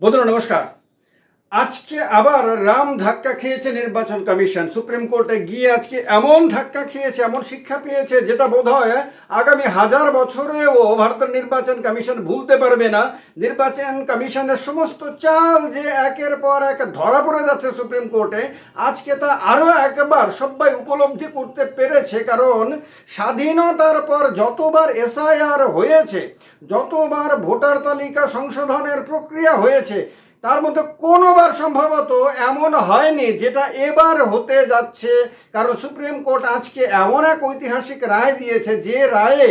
বন্ধুরা নমস্কার। আজকে আবার রাম ধাক্কা খেয়েছে নির্বাচন কমিশন। সুপ্রিম কোর্টে গিয়ে আজকে এমন ধাক্কা খেয়েছে, এমন শিক্ষা পেয়েছে, যেটা বোধ হয় আগামী হাজার বছরেও ভারতের নির্বাচন কমিশন ভুলতে পারবে না। নির্বাচন কমিশনের সমস্ত চাল যে একের পর এক ধরা পড়ে যাচ্ছে সুপ্রিম কোর্টে, আজকে তা আরও একবার সবাই উপলব্ধি করতে পেরেছে, কারণ স্বাধীনতার পর যতবার এসআইআর হয়েছে, যতবার ভোটার তালিকা সংশোধনের প্রক্রিয়া হয়েছে তার মধ্যে কোনোবার সম্ভবত এমন হয়নি যেটা এবার হতে যাচ্ছে। কারণ সুপ্রিম কোর্ট আজকে এমন এক ঐতিহাসিক রায় দিয়েছে, যে রায়ে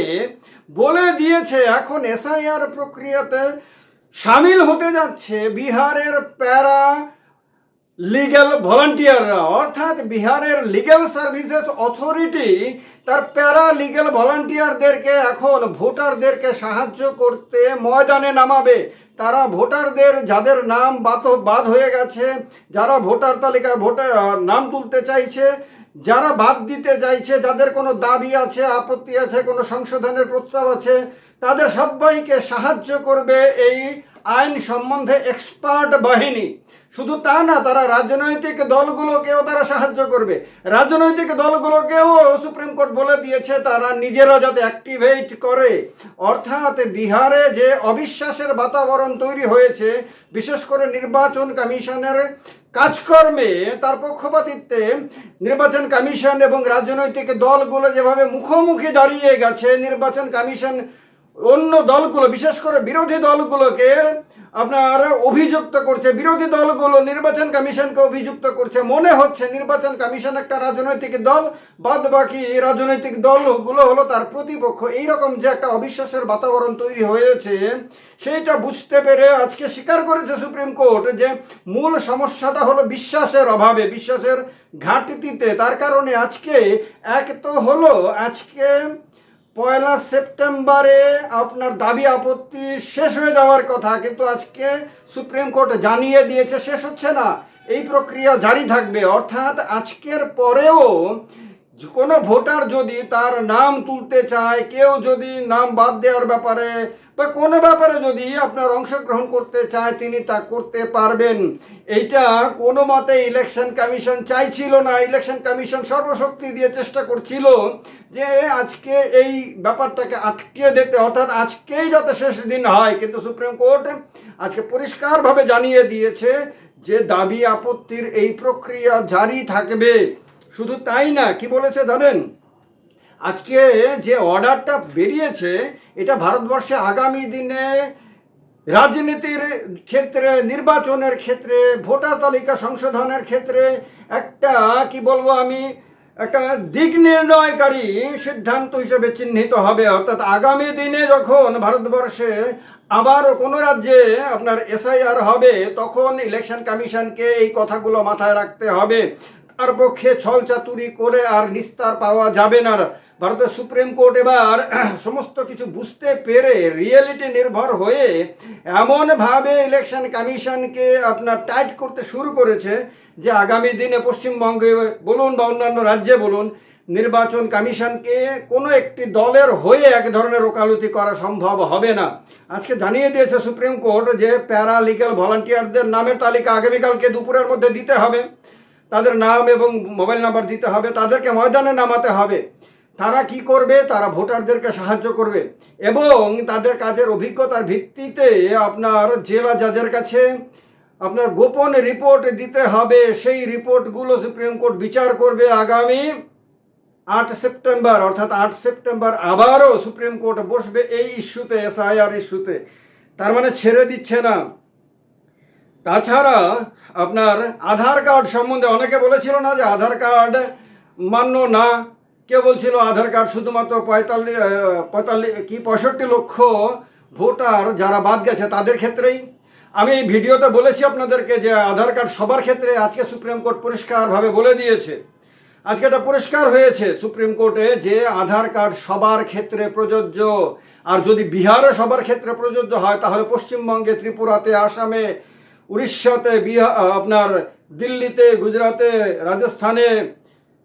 বলে দিয়েছে, এখন এসআইআর প্রক্রিয়াতে সামিল হতে যাচ্ছে বিহারের প্যারা লিগ্যাল ভলান্টিয়াররা অর্থাৎ বিহারের লিগ্যাল সার্ভিসেস অথরিটি তার প্যারা লিগ্যাল ভলান্টিয়ারদেরকে এখন ভোটারদেরকে সাহায্য করতে ময়দানে নামাবে। তারা ভোটারদের, যাদের নাম বাত, বাদ হয়ে গেছে, যারা ভোটার তালিকায় ভোটার নাম তুলতে চাইছে, যারা বাদ দিতে চাইছে, যাদের কোনো দাবি আছে, আপত্তি আছে, কোনো সংশোধনের প্রস্তাব আছে, তাদের সবাইকে সাহায্য করবে এই আইন সম্বন্ধে এক্সপার্ট বাহিনী। শুধু তা না, তারা রাজনৈতিক দলগুলোকেও তারা সাহায্য করবে। রাজনৈতিক দলগুলোকেও সুপ্রিম কোর্ট বলে দিয়েছে, তারা নিজেরা যাতে অ্যাক্টিভেট করে। অর্থাৎ বিহারে যে অবিশ্বাসের বাতাবরণ তৈরি হয়েছে, বিশেষ করে নির্বাচন কমিশনের কাজকর্মে, তার পক্ষপাতিত্বে নির্বাচন কমিশন এবং রাজনৈতিক দলগুলো যেভাবে মুখোমুখি দাঁড়িয়ে গেছে, নির্বাচন কমিশন অন্য দলগুলো, বিশেষ করে বিরোধী দলগুলোকে আপনার অভিযুক্ত করছে। বিরোধী দলগুলো নির্বাচন কমিশনকে অভিযুক্ত করছে। মনে হচ্ছে নির্বাচন কমিশন একটা রাজনৈতিক দল বাদ বাকি রাজনৈতিক দলগুলো হলো তার প্রতিপক্ষ। এইরকম যে একটা অবিশ্বাসের বাতাবরণ তৈরি হয়েছে, সেইটা বুঝতে পেরে আজকে স্বীকার করেছে সুপ্রিম কোর্ট যে মূল সমস্যাটা হলো বিশ্বাসের অভাবে, বিশ্বাসের ঘাটতিতে। তার কারণে আজকে এক তো হলো, আজকে পয়লা সেপ্টেম্বরে আপনার দাবি আপত্তি শেষ হয়ে যাওয়ার কথা, কিন্তু আজকে সুপ্রিম কোর্ট জানিয়ে দিয়েছে, শেষ হচ্ছে না। এই প্রক্রিয়া জারি থাকবে। অর্থাৎ আজকের পরেও কোনো ভোটার যদি তার নাম তুলতে চায়, কেউ যদি নাম বাদ দেওয়ার ব্যাপারে বা কোনো ব্যাপারে যদি আপনার অংশগ্রহণ করতে চায়, তিনি তা করতে পারবেন। এইটা কোনো মতে ইলেকশন কমিশন চাইছিল না। ইলেকশন কমিশন সর্বশক্তি দিয়ে চেষ্টা করছিল যে আজকে এই ব্যাপারটাকে আটকে দিতে। অর্থাৎ আজকেই যাতে শেষ দিন হয়। কিন্তু সুপ্রিম কোর্ট আজকে পরিষ্কারভাবে জানিয়ে দিয়েছে যে দাবি আপত্তির এই প্রক্রিয়া জারি থাকবে। শুধু তাই না, কি বলেছে জানেন? আজকে যে অর্ডারটা বেরিয়েছে, এটা ভারতবর্ষে আগামী দিনে রাজনীতির ক্ষেত্রে, নির্বাচনের ক্ষেত্রে, ভোটার তালিকা সংশোধনের ক্ষেত্রে একটা, কি বলব আমি, একটা দিক নির্ণয়কারী সিদ্ধান্ত হিসেবে চিহ্নিত হবে। অর্থাৎ আগামী দিনে যখন ভারতবর্ষে আবার কোনো রাজ্যে আপনার এসআইআর হবে, তখন ইলেকশন কমিশনকে এই কথাগুলো মাথায় রাখতে হবে। তার পক্ষে ছল চাতুরি করে আর নিস্তার পাওয়া যাবে না। ভারতের সুপ্রিম কোর্ট এবার সমস্ত কিছু বুঝতে পেরে রিয়েলিটি নির্ভর হয়ে এমনভাবে ইলেকশন কমিশনকে আপনার টাইট করতে শুরু করেছে যে আগামী দিনে পশ্চিমবঙ্গে বলুন বা অন্যান্য রাজ্যে বলুন, নির্বাচন কমিশনকে কোনো একটি দলের হয়ে এক ধরনের ওকালতি করা সম্ভব হবে না। আজকে জানিয়ে দিয়েছে সুপ্রিম কোর্ট যে প্যারা লিগাল ভলান্টিয়ারদের নামের তালিকা আগামীকালকে দুপুরের মধ্যে দিতে হবে। তাদের নাম এবং মোবাইল নাম্বার দিতে হবে, তাদেরকে ময়দানে নামাতে হবে। তারা কি করবে? তারা ভোটারদেরকে সাহায্য করবে। এবং তাদের কাজের অভিজ্ঞতার ভিত্তিতে আপনার জেলা জাজের কাছে আপনার গোপন রিপোর্ট দিতে হবে। সেই রিপোর্টগুলো সুপ্রিম কোর্ট বিচার করবে আগামী আট সেপ্টেম্বর, অর্থাৎ আট সেপ্টেম্বর আবারও সুপ্রিম কোর্ট বসবে এই ইস্যুতে, এসআইআর ইস্যুতে। তার মানে ছেড়ে দিচ্ছে না। তাছাড়া আপনার আধার কার্ড সম্বন্ধে অনেকে বলেছিল না যে আধার কার্ড মান্য না। কে বলছিল আধার কার্ড শুধুমাত্র পঁয়তাল্লিশ পঁয়তাল্লিশ কি, পঁয়ষট্টি লক্ষ ভোটার যারা বাদ গেছে তাদের ক্ষেত্রেই। আমি এই ভিডিওতে বলেছি আপনাদেরকে যে আধার কার্ড সবার ক্ষেত্রে আজকে সুপ্রিম কোর্ট পরিষ্কারভাবে বলে দিয়েছে। আজকে এটা পরিষ্কার হয়েছে সুপ্রিম কোর্টে যে আধার কার্ড সবার ক্ষেত্রে প্রযোজ্য। আর যদি বিহারে সবার ক্ষেত্রে প্রযোজ্য হয়, তাহলে পশ্চিমবঙ্গে, ত্রিপুরাতে, আসামে উড়িষ্যাতে বিহার আপনার দিল্লিতে, গুজরাতে, রাজস্থানে,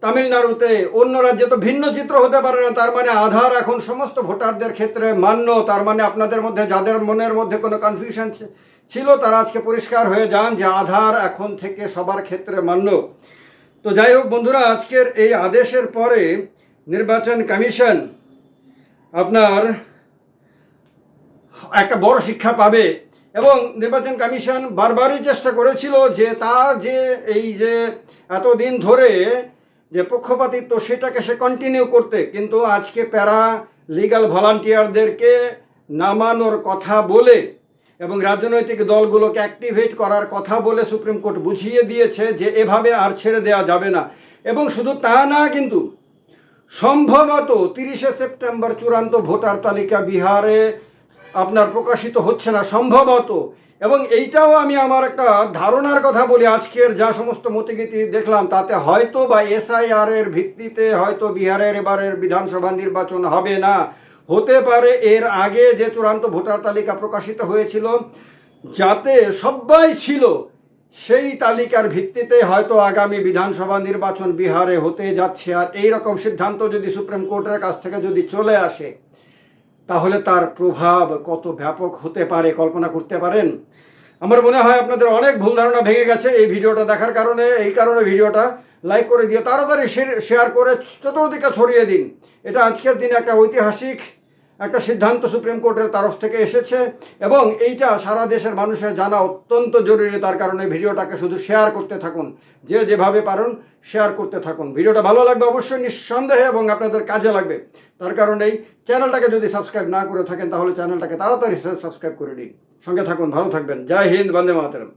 তামিলনাড়ুতে, অন্য রাজ্যে তো ভিন্ন চিত্র হতে পারে না, তার মানে আধার এখন সমস্ত ভোটারদের ক্ষেত্রে মান্য, তার মানে আপনাদের মধ্যে যাদের মনের মধ্যে কোনো কনফিউশন ছিল, তারা আজকে পরিষ্কার হয়ে যান যে আধার এখন থেকে সবার ক্ষেত্রে মান্য। তো যাই হোক বন্ধুরা, আজকের এই আদেশের পরে নির্বাচন কমিশন আপনার একটা বড় শিক্ষা পাবে। এবং নির্বাচন কমিশন বারবারই চেষ্টা করেছিল যে তার যে এই যে এতদিন ধরে যে পক্ষপাতিত্ব সেটাকে সে কন্টিনিউ করতে, কিন্তু আজকে প্যারা লিগাল ভলান্টিয়ারদেরকে নামানোর কথা বলে এবং রাজনৈতিক দলগুলোকে অ্যাক্টিভেট করার কথা বলে সুপ্রিম কোর্ট বুঝিয়ে দিয়েছে যে এভাবে আর ছেড়ে দেওয়া যাবে না। এবং শুধু তা না কিন্তু সম্ভবত তিরিশে সেপ্টেম্বর চূড়ান্ত ভোটার তালিকা বিহারে আপনার প্রকাশিত হচ্ছে না, সম্ভবত। এবং এইটাও আমি আমার একটা ধারণার কথা বলি। আজকের যা সমস্ত মতিগীতি দেখলাম, তাতে হয়তো বা এসআইআর এর ভিত্তিতে হয়তো বিহারের এবারের বিধানসভা নির্বাচন হবে না। হতে পারে এর আগে যে চূড়ান্ত ভোটার তালিকা প্রকাশিত হয়েছিল, যাতে সবাই ছিল, সেই তালিকার ভিত্তিতে হয়তো আগামী বিধানসভা নির্বাচন বিহারে হতে যাচ্ছে। আর এই রকম সিদ্ধান্ত যদি সুপ্রিম কোর্টের কাছ থেকে যদি চলে আসে তাহলে তার প্রভাব কত ব্যাপক হতে পারে, কল্পনা করতে পারেন? আমার মনে হয় আপনাদের অনেক ভুল ধারণা ভেঙে গেছে এই ভিডিওটা দেখার কারণে। এই কারণে ভিডিওটা লাইক করে দিয়ে তাড়াতাড়ি শেয়ার করে চতুর্দিকে ছড়িয়ে দিন। এটা আজকের দিনে একটা ঐতিহাসিক একটা সিদ্ধান্ত সুপ্রিম কোর্টের তরফ থেকে এসেছে এবং এইটা সারা দেশের মানুষের জানা অত্যন্ত জরুরি, তার কারণে ভিডিওটাকে শুধু শেয়ার করতে থাকুন। যে যেভাবে পারেন শেয়ার করতে থাকুন। ভিডিওটা ভালো লাগবে অবশ্যই, নিঃসন্দেহে এবং আপনাদের কাজে লাগবে। তার কারণে এই চ্যানেলটাকে যদি সাবস্ক্রাইব না করে থাকেন, তাহলে চ্যানেলটাকে তাড়াতাড়ি সাবস্ক্রাইব করে দিন সঙ্গে থাকুন, ভালো থাকবেন। জয় হিন্দ, বন্দে মাতরম।